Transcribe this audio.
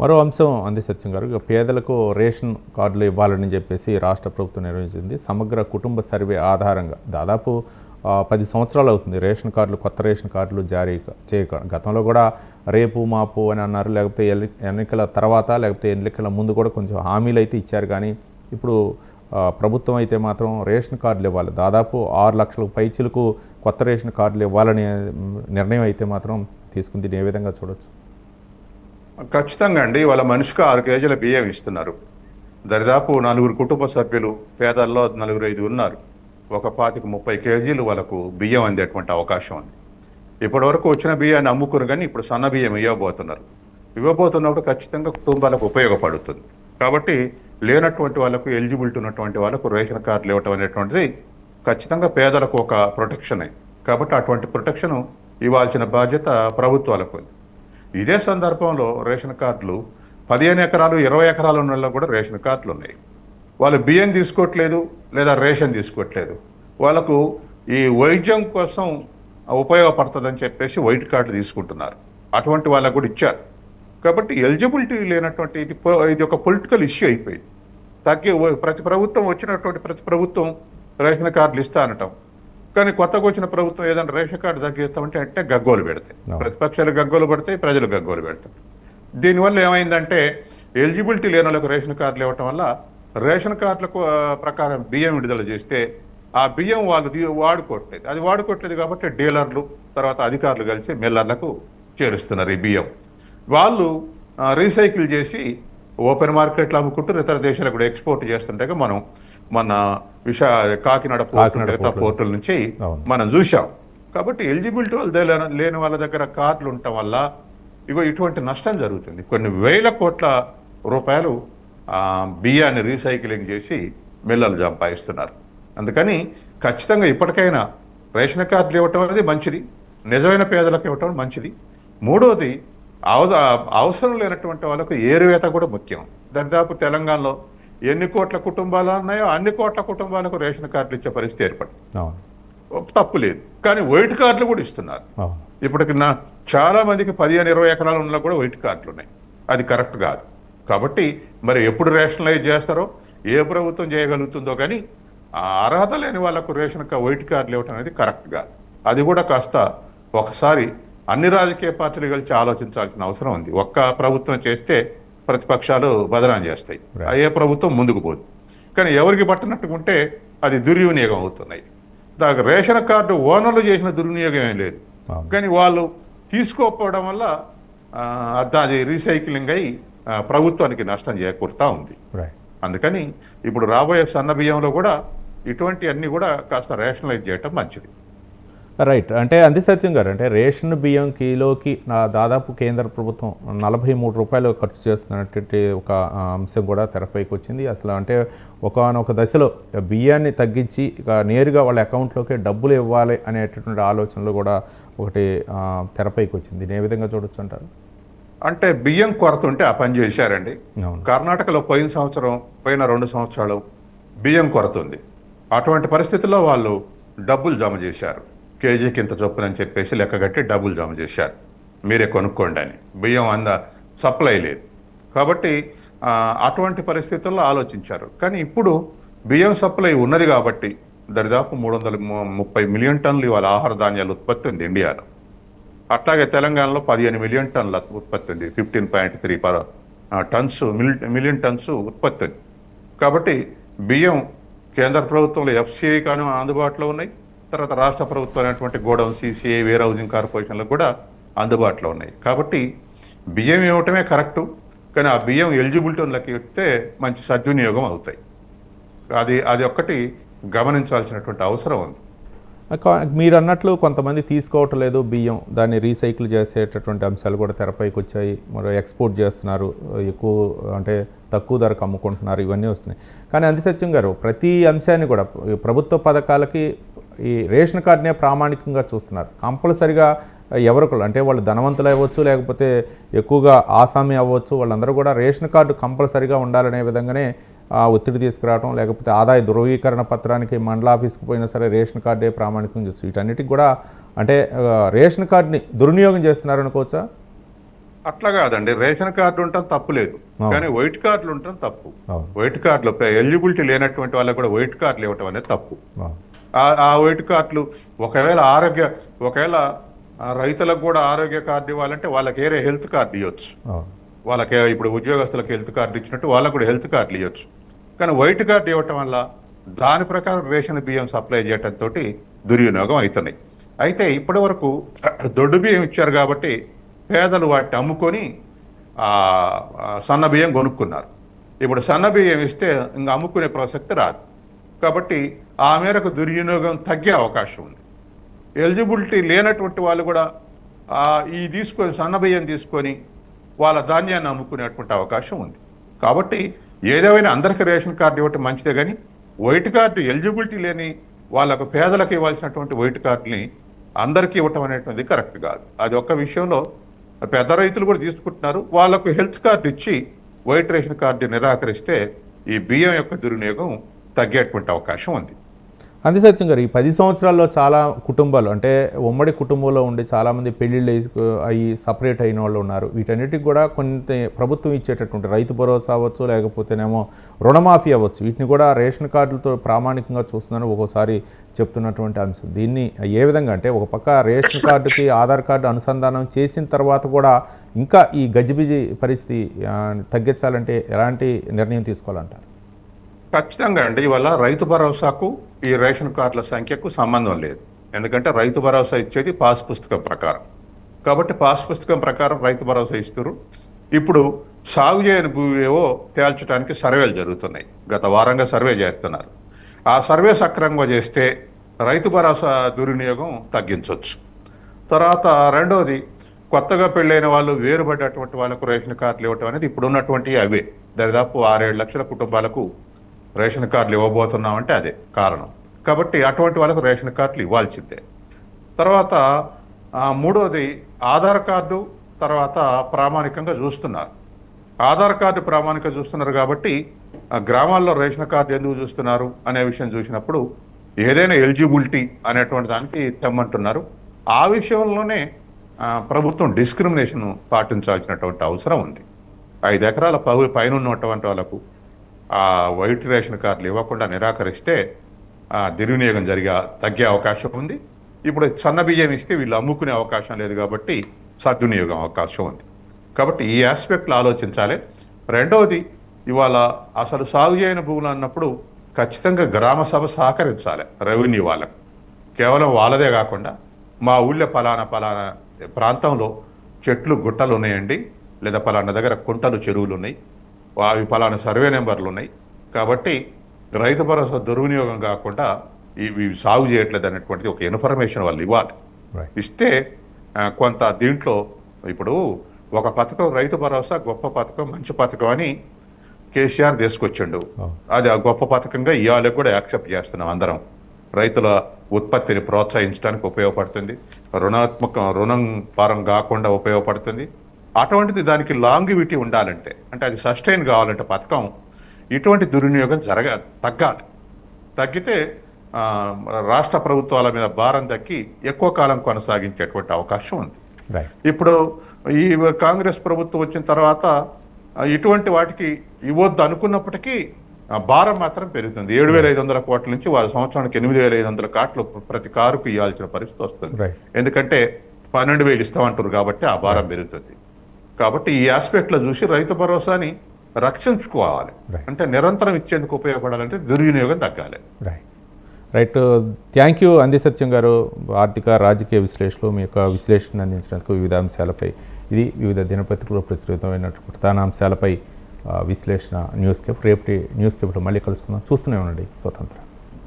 మరో అంశం అంది సత్యం గారు ఇక పేదలకు రేషన్ కార్డులు ఇవ్వాలని చెప్పేసి రాష్ట్ర ప్రభుత్వం నిర్వహించింది. సమగ్ర కుటుంబ సర్వే ఆధారంగా దాదాపు పది సంవత్సరాలు అవుతుంది రేషన్ కార్డులు కొత్త రేషన్ కార్డులు జారీ చేయక గతంలో కూడా రేపు మాపు అని అన్నారు. లేకపోతే ఎన్నికల తర్వాత లేకపోతే ఎన్నికల ముందు కూడా కొంచెం హామీలు అయితే ఇచ్చారు. కానీ ఇప్పుడు ప్రభుత్వం అయితే మాత్రం రేషన్ కార్డులు ఇవ్వాలి. దాదాపు ఆరు లక్షల పైచిలకు కొత్త రేషన్ కార్డులు ఇవ్వాలనే నిర్ణయం అయితే మాత్రం తీసుకుంది. ఏ విధంగా చూడొచ్చు? ఖచ్చితంగా అండి. వాళ్ళ మనిషికి ఆరు కేజీల బియ్యం ఇస్తున్నారు. దరిదాపు నలుగురు కుటుంబ సభ్యులు పేదల్లో నలుగురు ఐదు ఉన్నారు. ఒక పాతిక ముప్పై కేజీలు వాళ్ళకు బియ్యం అందేటువంటి అవకాశం ఉంది. ఇప్పటి వరకు వచ్చిన బియ్యాన్ని అమ్ముకురు కానీ ఇప్పుడు సన్న బియ్యం ఇవ్వబోతున్నారు. ఇవ్వబోతున్నప్పుడు ఖచ్చితంగా కుటుంబాలకు ఉపయోగపడుతుంది. కాబట్టి లేనటువంటి వాళ్ళకు ఎలిజిబిలిటీ ఉన్నటువంటి వాళ్ళకు రేషన్ కార్డులు ఇవ్వటం అనేటువంటిది ఖచ్చితంగా పేదలకు ఒక ప్రొటెక్షనే కాబట్టి అటువంటి ప్రొటెక్షన్ ఇవ్వాల్సిన బాధ్యత ప్రభుత్వాలకు ఉంది. ఇదే సందర్భంలో రేషన్ కార్డులు పదిహేను ఎకరాలు ఇరవై ఎకరాలు ఉన్న కూడా రేషన్ కార్డులు ఉన్నాయి. వాళ్ళు బియ్యం తీసుకోవట్లేదు లేదా రేషన్ తీసుకోవట్లేదు. వాళ్ళకు ఈ వైద్యం కోసం ఉపయోగపడుతుందని చెప్పేసి వైట్ కార్డు తీసుకుంటున్నారు. అటువంటి వాళ్ళకు కూడా ఇచ్చారు. కాబట్టి ఎలిజిబిలిటీ లేనటువంటి ఇది ఇది ఒక పొలిటికల్ ఇష్యూ అయిపోయింది. తగ్గి ప్రతి ప్రభుత్వం వచ్చినటువంటి ప్రతి ప్రభుత్వం రేషన్ కార్డులు ఇస్తా అనటం. కానీ కొత్తగా వచ్చిన ప్రభుత్వం ఏదైనా రేషన్ కార్డు తగ్గిస్తామంటే అంటే గగ్గోలు పెడతాయి. ప్రతిపక్షాలు గగ్గోలు పెడతాయి ప్రజలు గగ్గోలు పెడతారు. దీనివల్ల ఏమైందంటే ఎలిజిబిలిటీ లేని వాళ్ళకు రేషన్ కార్డులు ఇవ్వటం వల్ల రేషన్ కార్డులకు ప్రకారం బియ్యం విడుదల చేస్తే ఆ బియ్యం వాళ్ళు వాడుకోవట్లేదు. అది వాడుకోవట్లేదు కాబట్టి డీలర్లు తర్వాత అధికారులు కలిసి మిల్లర్లకు చేరుస్తున్నారు ఈ బియ్యం. వాళ్ళు రీసైకిల్ చేసి ఓపెన్ మార్కెట్లో అమ్ముకుంటూ ఇతర దేశాలకు కూడా ఎక్స్పోర్ట్ చేస్తుంటే మనం మన విశా కాకినాడ పోర్టు పోర్టులో. నుంచి. మనం చూసాం కాబట్టి ఎలిజిబిలిటీ వాళ్ళు లేని- వాళ్ళ దగ్గర కార్డులు ఉండటం వల్ల ఇగో ఇటువంటి నష్టం జరుగుతుంది. కొన్ని వేల కోట్ల రూపాయలు బియ్యాన్ని రీసైక్లింగ్ చేసి మిల్లలు సంపాదిస్తున్నారు అందుకని ఖచ్చితంగా ఇప్పటికైనా రేషన్ కార్డులు ఇవ్వటం అనేది మంచిది. నిజమైన పేదలకు ఇవ్వటం మంచిది. మూడోది అవ అవసరం లేనటువంటి వాళ్ళకు ఏరువేత కూడా ముఖ్యం. దాదాపు తెలంగాణలో ఎన్ని కోట్ల కుటుంబాలు ఉన్నాయో అన్ని కోట్ల కుటుంబాలకు రేషన్ కార్డులు ఇచ్చే పరిస్థితి ఏర్పడింది. తప్పు లేదు. కానీ వైట్ కార్డులు కూడా ఇస్తున్నారు. ఇప్పటికి నా చాలా మందికి పదిహేను ఇరవై ఎకరాలు ఉన్న కూడా వైట్ కార్డులు ఉన్నాయి. అది కరెక్ట్ కాదు. కాబట్టి మరి ఎప్పుడు రేషనలైజ్ చేస్తారో ఏ ప్రభుత్వం చేయగలుగుతుందో కానీ ఆ అర్హత లేని వాళ్ళకు రేషన్ వైట్ కార్డులు ఇవ్వటం అనేది కరెక్ట్ కాదు. అది కూడా కాస్త ఒకసారి అన్ని రాజకీయ పార్టీలు కలిసి ఆలోచించాల్సిన అవసరం ఉంది. ఒక్క ప్రభుత్వం చేస్తే ప్రతిపక్షాలు బదనాం చేస్తాయి. ఏ ప్రభుత్వం ముందుకు పోదు. కానీ ఎవరికి పట్టినట్టుకుంటే అది దుర్వినియోగం అవుతున్నాయి. దానికి రేషన్ కార్డు ఓనర్లు చేసిన దుర్వినియోగం ఏం లేదు. కానీ వాళ్ళు తీసుకోకపోవడం వల్ల అది రీసైక్లింగ్ అయి ప్రభుత్వానికి నష్టం చేకూరుతా ఉంది. అందుకని ఇప్పుడు రాబోయే సన్న బియ్యంలో కూడా ఇటువంటి అన్ని కూడా కాస్త రేషనలైజ్ చేయటం మంచిది. రైట్ అంటే అంది సత్యం గారు అంటే రేషన్ బియ్యం కిలోకి నా దాదాపు కేంద్ర ప్రభుత్వం నలభై మూడు రూపాయలు ఖర్చు చేస్తున్నటువంటి ఒక అంశం కూడా తెరపైకి వచ్చింది. అసలు అంటే ఒకనొక దశలో బియ్యాన్ని తగ్గించి ఇక నేరుగా వాళ్ళ అకౌంట్లోకి డబ్బులు ఇవ్వాలి అనేటటువంటి ఆలోచనలు కూడా ఒకటి తెరపైకి వచ్చింది. దీన్ని ఏ విధంగా చూడొచ్చు అంటారు? అంటే బియ్యం కొరత ఉంటే ఆ పని చేశారండి. కర్ణాటకలో పోయిన సంవత్సరం పోయిన రెండు సంవత్సరాలు బియ్యం కొరత ఉంది. అటువంటి పరిస్థితుల్లో వాళ్ళు డబ్బులు జమ చేశారు. కేజీకి ఇంత చొప్పున అని చెప్పేసి లెక్కగట్టి డబ్బులు జమ చేశారు. మీరే కొనుక్కోండి అని. బియ్యం అంద సప్లై లేదు. కాబట్టి అటువంటి పరిస్థితుల్లో ఆలోచించారు. కానీ ఇప్పుడు బియ్యం సప్లై ఉన్నది కాబట్టి దరిదాపు మూడు వందల ముప్పై మిలియన్ టన్నులు ఇవాళ ఆహార ధాన్యాలు ఉత్పత్తి ఉంది ఇండియాలో. అట్లాగే తెలంగాణలో పదిహేను మిలియన్ టన్నుల ఉత్పత్తి ఉంది. Fifteen point three per tons million tons ఉత్పత్తి ఉంది. కాబట్టి బియ్యం కేంద్ర ప్రభుత్వంలో ఎఫ్సిఐ కానీ అందుబాటులో ఉన్నాయి. తర్వాత రాష్ట్ర ప్రభుత్వం అనేటువంటి గోడౌన్ సిసిఐ వేర్ హౌసింగ్ కార్పొరేషన్లకు కూడా అందుబాటులో ఉన్నాయి. కాబట్టి బియ్యం ఇవ్వటమే కరెక్టు కానీ ఆ బియ్యం ఎలిజిబిలిటీలకి ఇస్తే మంచి సద్వినియోగం అవుతాయి. అది అది ఒక్కటి గమనించాల్సినటువంటి అవసరం ఉంది. కా- మీరు అన్నట్లు కొంతమంది తీసుకోవటం లేదు బియ్యం దాన్ని రీసైకిల్ చేసేటటువంటి అంశాలు కూడా తెరపైకి వచ్చాయి మరి ఎక్స్పోర్ట్ చేస్తున్నారు ఎక్కువ అంటే తక్కువ ధరకు అమ్ముకుంటున్నారు ఇవన్నీ వస్తున్నాయి. కానీ అంది సత్యం గారు ప్రతి అంశాన్ని కూడా ప్రభుత్వ పథకాలకి ఈ రేషన్ కార్డునే ప్రామాణికంగా చూస్తున్నారు. కంపల్సరిగా ఎవరికి అంటే వాళ్ళు ధనవంతులు అవ్వచ్చు లేకపోతే ఎక్కువగా ఆసామి అవ్వచ్చు వాళ్ళందరూ కూడా రేషన్ కార్డు కంపల్సరిగా ఉండాలనే విధంగానే ఆ, ఒత్తిడి తీసుకురావడం లేకపోతే ఆదాయ ధృవీకరణ పత్రానికి మండల ఆఫీస్కి పోయినా సరే రేషన్ కార్డే ప్రామాణికం చేస్తుంది. వీటన్నిటికి కూడా అంటే రేషన్ కార్డుని దుర్వినియోగం చేస్తున్నారు అనుకోవచ్చా? అట్లా కాదండి. రేషన్ కార్డు ఉండటం తప్పు లేదు. కానీ వైట్ కార్డులు ఉండటం తప్పు. వైట్ కార్డులు ఎలిజిబిలిటీ లేనటువంటి వాళ్ళకి కూడా వైట్ కార్డులు ఇవ్వటం అనేది తప్పు. ఆ- వైట్ కార్డులు. ఒకవేళ ఆరోగ్య ఒకవేళ రైతులకు కూడా ఆరోగ్య కార్డు ఇవ్వాలంటే వాళ్ళకి ఏరే హెల్త్ కార్డు ఇవ్వచ్చు వాళ్ళకి ఇప్పుడు ఉద్యోగస్తులకు హెల్త్ కార్డు ఇచ్చినట్టు వాళ్ళకు కూడా హెల్త్ కార్డులు ఇవ్వచ్చు కానీ వైట్ కార్డు ఇవ్వటం వల్ల దాని ప్రకారం రేషన్ బియ్యం సప్లై చేయడంతో దుర్వినియోగం అవుతున్నాయి. అయితే ఇప్పటి వరకు దొడ్డు బియ్యం ఇచ్చారు కాబట్టి పేదలు వాటిని అమ్ముకొని సన్న బియ్యం కొనుక్కున్నారు. ఇప్పుడు సన్న బియ్యం ఇస్తే ఇంకా అమ్ముకునే ప్రసక్తి రాదు. కాబట్టి ఆ మేరకు దుర్వినియోగం తగ్గే అవకాశం ఉంది. ఎలిజిబిలిటీ లేనటువంటి వాళ్ళు కూడా ఈ తీసుకొని సన్న బియ్యం తీసుకొని వాళ్ళ ధాన్యాన్ని అమ్ముకునేటువంటి అవకాశం ఉంది. కాబట్టి ఏదేమైనా అందరికీ రేషన్ కార్డు ఇవ్వటం మంచిదే కానీ వైట్ కార్డు ఎలిజిబిలిటీ లేని వాళ్ళకు పేదలకు ఇవ్వాల్సినటువంటి వైట్ కార్డుని అందరికీ ఇవ్వటం అనేటువంటిది కరెక్ట్ కాదు. అది ఒక్క విషయంలో పెద్ద రైతులు కూడా తీసుకుంటున్నారు. వాళ్ళకు హెల్త్ కార్డు ఇచ్చి వైట్ రేషన్ కార్డు నిరాకరిస్తే ఈ బియ్యం యొక్క దుర్వినియోగం తగ్గేటువంటి అవకాశం ఉంది. అంతే సత్యం గారు ఈ పది సంవత్సరాల్లో చాలా కుటుంబాలు అంటే ఉమ్మడి కుటుంబంలో ఉండి చాలామంది పెళ్ళిళ్ళు అయ్యి సపరేట్ అయిన వాళ్ళు ఉన్నారు. వీటన్నిటికి కూడా కొంత ప్రభుత్వం ఇచ్చేటటువంటి రైతు భరోసా అవ్వచ్చు లేకపోతేనేమో రుణమాఫీ అవ్వచ్చు. వీటిని కూడా రేషన్ కార్డులతో ప్రామాణికంగా చూస్తున్నాను ఒక్కోసారి చెప్తున్నటువంటి అంశం. దీన్ని ఏ విధంగా అంటే ఒక పక్క రేషన్ కార్డుకి ఆధార్ కార్డు అనుసంధానం చేసిన తర్వాత కూడా ఇంకా ఈ గజిబిజి పరిస్థితి తగ్గించాలంటే ఎలాంటి నిర్ణయం తీసుకోవాలంటారు? ఖచ్చితంగా అండి. ఇవాళ రైతు భరోసాకు ఈ రేషన్ కార్డుల సంఖ్యకు సంబంధం లేదు. ఎందుకంటే రైతు భరోసా ఇచ్చేది పాస్ పుస్తకం ప్రకారం. కాబట్టి పాస్ పుస్తకం ప్రకారం రైతు భరోసా ఇస్తారు. ఇప్పుడు సాగు చేయని భూమి ఏవో తేల్చడానికి సర్వేలు జరుగుతున్నాయి. గత వారంగా సర్వే చేస్తున్నారు. ఆ సర్వే సక్రమంగా చేస్తే రైతు భరోసా దుర్వినియోగం తగ్గించవచ్చు తర్వాత రెండవది కొత్తగా పెళ్ళైన వాళ్ళు వేరుపడ్డటువంటి వాళ్ళకు రేషన్ కార్డులు ఇవ్వటం అనేది ఇప్పుడు ఉన్నటువంటి అవే. దాదాపు ఆరేడు లక్షల కుటుంబాలకు రేషన్ కార్డులు ఇవ్వబోతున్నామంటే అదే కారణం. కాబట్టి అటువంటి వాళ్ళకు రేషన్ కార్డులు ఇవ్వాల్సిందే. తర్వాత మూడవది మూడోది ఆధార్ కార్డు తర్వాత ప్రామాణికంగా చూస్తున్నారు. ఆధార్ కార్డు ప్రామాణికంగా చూస్తున్నారు కాబట్టి గ్రామాల్లో రేషన్ కార్డు ఎందుకు చూస్తున్నారు అనే విషయం చూసినప్పుడు ఏదైనా ఎలిజిబిలిటీ అనేటువంటి దానికి తెమ్మంటున్నారు. ఆ విషయంలోనే ప్రభుత్వం డిస్క్రిమినేషన్ పాటించాల్సినటువంటి అవసరం ఉంది. ఐదు ఎకరాల పైన ఉన్నటువంటి వాళ్ళకు ఆ వైట్ రేషన్ కార్డులు ఇవ్వకుండా నిరాకరిస్తే దుర్వినియోగం జరిగే తగ్గే అవకాశం ఉంది. ఇప్పుడు సన్న బియ్యం ఇస్తే వీళ్ళు అమ్ముకునే అవకాశం లేదు కాబట్టి సద్వినియోగం అవకాశం ఉంది. కాబట్టి ఈ ఆస్పెక్ట్లు ఆలోచించాలి. రెండవది ఇవాళ అసలు సాగు చేయని భూములు అన్నప్పుడు ఖచ్చితంగా గ్రామ సభ సహకరించాలి రెవెన్యూ వాళ్ళకు. కేవలం వాళ్ళదే కాకుండా మా ఊళ్ళో పలానా పలానా ప్రాంతంలో చెట్లు గుట్టలు ఉన్నాయండి. లేదా పలానా దగ్గర కుంటలు చెరువులు ఉన్నాయి. అవి పలానా సర్వే నెంబర్లు ఉన్నాయి కాబట్టి రైతు భరోసా దుర్వినియోగం కాకుండా ఇవి సాగు చేయట్లేదు అనేటువంటిది ఒక ఇన్ఫర్మేషన్ వాళ్ళు ఇవ్వాలి. ఇస్తే కొంత దీంట్లో ఇప్పుడు ఒక పథకం రైతు భరోసా గొప్ప పథకం మంచి పథకం అని కేసీఆర్ తీసుకొచ్చిండు. అవును. అది ఆ గొప్ప పథకంగా ఇవాళ కూడా యాక్సెప్ట్ చేస్తున్నాం అందరం. రైతుల ఉత్పత్తిని ప్రోత్సహించడానికి ఉపయోగపడుతుంది. రుణాత్మక రుణం పారం కాకుండా ఉపయోగపడుతుంది. అటువంటిది దానికి లాంగివిటీ ఉండాలంటే అంటే అది సస్టైన్ కావాలంటే పథకం ఇటువంటి దుర్వినియోగం జరగ తగ్గాలి. తగ్గితే రాష్ట్ర ప్రభుత్వాల మీద భారం తగ్గి ఎక్కువ కాలం కొనసాగించేటువంటి అవకాశం ఉంది. ఇప్పుడు ఈ కాంగ్రెస్ ప్రభుత్వం వచ్చిన తర్వాత ఇటువంటి వాటికి ఇవ్వద్దు అనుకున్నప్పటికీ భారం మాత్రం పెరుగుతుంది. ఏడు వేల ఐదు వందల కోట్ల నుంచి వాళ్ళ సంవత్సరానికి ఎనిమిది వేల ఐదు వందల కోట్లు ప్రతి కారుకు ఇవ్వాల్సిన పరిస్థితి వస్తుంది. ఎందుకంటే పన్నెండు వేలు ఇస్తామంటారు కాబట్టి ఆ భారం పెరుగుతుంది. కాబట్టి ఈ ఆస్పెక్ట్లో చూసి రైతు భరోసాని రక్షించుకోవాలి. అంటే నిరంతరం ఇచ్చేందుకు ఉపయోగపడాలంటే దుర్వినియోగం తగ్గాలి. రైట్ రైట్ థ్యాంక్ యూ అంది సత్యం గారు. ఆర్థిక రాజకీయ విశ్లేషణలు మీ యొక్క విశ్లేషణ అందించినందుకు వివిధ అంశాలపై ఇది వివిధ దినపత్రికలో ప్రచురితమైనటువంటి ప్రధాన అంశాలపై విశ్లేషణ న్యూస్ కేప్ రేపటి న్యూస్ కేప్లో మళ్ళీ కలుసుకుందాం. చూస్తూనే ఉండండి స్వతంత్ర.